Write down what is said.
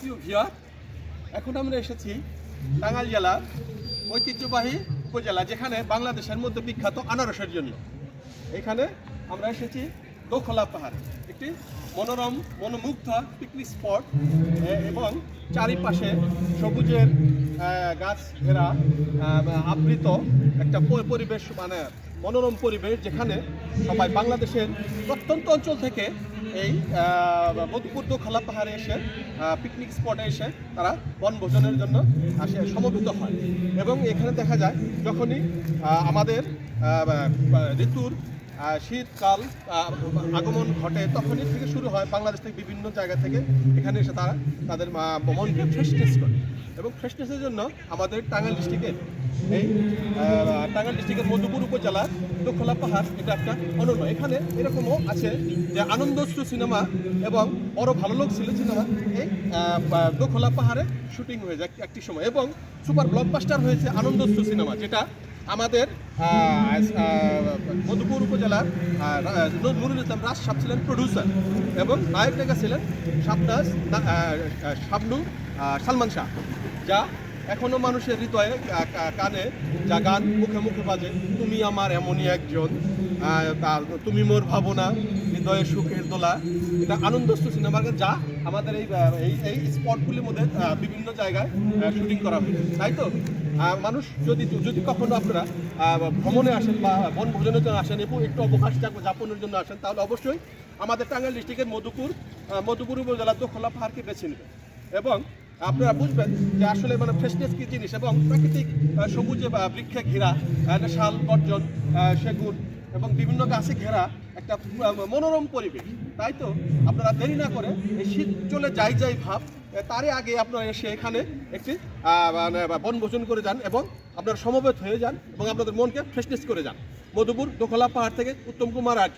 প্রিয় ভিয়া এখন আমরা এসেছি টাঙ্গাইল জেলার ঐতিহ্যবাহী উপজেলা, যেখানে বাংলাদেশের মধ্যে বিখ্যাত আনারসের জন্য। এখানে আমরা এসেছি দোখলা পাহাড়, একটি মনোরম, মনোমুগ্ধ পিকনিক স্পট এবং চারিপাশে সবুজের গাছ ঘেরা আবৃত একটা পরিবেশ মানে মনোরম পরিবেশ যেখানে সবাই বাংলাদেশের প্রত্যন্ত অঞ্চল থেকে এই মধুপুর দোখলা পাহাড়ে এসে পিকনিক স্পটে এসে তারা বনভোজনের জন্য আসে, সমবেত হয়। এবং এখানে দেখা যায় যখনই আমাদের ঋতুর শীতকাল আগমন ঘটে, তখনই থেকে শুরু হয় বাংলাদেশ থেকে বিভিন্ন জায়গা থেকে এখানে এসে তারা তাদের মনকে ফ্রেশনেস করে। এবং ফ্রেশনেসের জন্য আমাদের টাঙ্গাইল ডিস্ট্রিক্টের এই টাঙ্গাইল ডিস্ট্রিক্টের মধুপুর উপজেলার দোখলা পাহাড়, এটা একটা অনন্য। এখানে এরকমও আছে যে আনন্দশ্রু সিনেমা এবং বড় ভালো লোক ছিল সিনেমা, এই দোখলা পাহাড়ে শুটিং হয়ে যায় একটি সময়। এবং সুপার ব্লকবাস্টার হয়েছে আনন্দশ্রু সিনেমা, যেটা আমাদের মধুপুর উপজেলার নুরুল ইসলাম রাজ সাহেব ছিলেন প্রডিউসার এবং নায়ক নায়িকা ছিলেন শাবনাজ শাবনু সালমান শাহ, যা এখনও মানুষের হৃদয়ে কানে যা গান মুখে মুখে বাজে। তুমি আমার এমনই একজন তুমি মোর ভাবনা, হৃদয়ে সুখের দোলা। এটা আনন্দস্থ সিনেমার যা আমাদের এই এই স্পটগুলির মধ্যে বিভিন্ন জায়গায় শুটিং করা হয়েছে। তাই তো? মানুষ যদি যদি কখনো আপনারা ভ্রমণে আসেন বা বনভোজনের জন্য আসেন এবং একটু অবকাশ যাপ- যাপনের জন্য আসেন, তাহলে অবশ্যই আমাদের টাঙ্গাইল ডিস্ট্রিক্টের মধুপুর মধুপুর উপজেলা দোখলা পাহাড়কে বেছে নেবেন এবং আপনারা বুঝবেন যে আসলে মানে ফ্রেশনেস কি জিনিস এবং প্রাকৃতিক সবুজে বা বৃক্ষে ঘেরা শাল গর্জন আহ, সেগুন এবং বিভিন্ন গাছে ঘেরা একটা মনোরম পরিবেশ। তাই তো? আপনারা দেরি না করে এই শীত চলে যাই যাই ভাব তারই আগে আপনারা এসে এখানে একটি মানে বনভোজন করে যান এবং আপনারা সমবেত হয়ে যান এবং আপনাদের মনকে ফ্রেশনেস করে যান। মধুপুর দোখলা পাহাড় থেকে উত্তম কুমার আজ।